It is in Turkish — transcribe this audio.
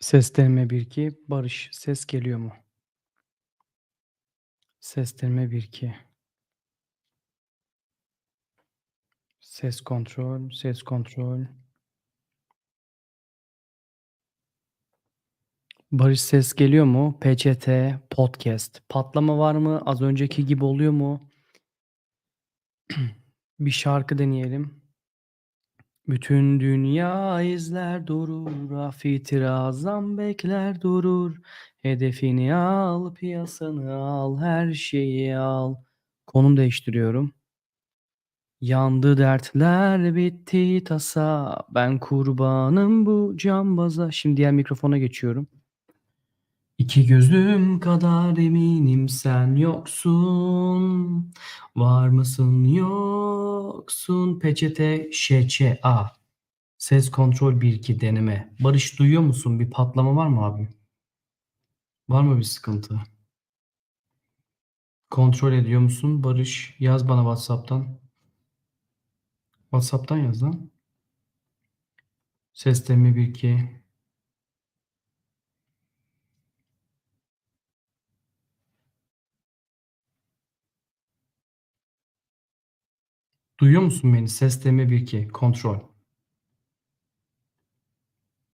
Ses deneme 1 2. Barış, ses geliyor mu? Ses deneme 1 2. Ses kontrol, ses kontrol. Barış ses geliyor mu? PCT, podcast. Patlama var mı? Az önceki gibi oluyor mu? Bir şarkı deneyelim. Bütün dünya izler durur, afitirazan bekler durur. Hedefini al, piyasanı al, her şeyi al. Konum değiştiriyorum. Yandı dertler, bitti tasa. Ben kurbanım bu cambaza. Şimdi diğer mikrofona geçiyorum. İki gözüm kadar eminim sen yoksun. Var mısın yoksun? Peçete şeçe a. Ses kontrol 1 2 deneme. Barış duyuyor musun? Bir patlama var mı abi? Var mı bir sıkıntı? Kontrol ediyor musun? Barış yaz bana WhatsApp'tan. WhatsApp'tan yaz lan. Ses deneme 1 Duyuyor musun beni? Ses deneme 1 2. Kontrol.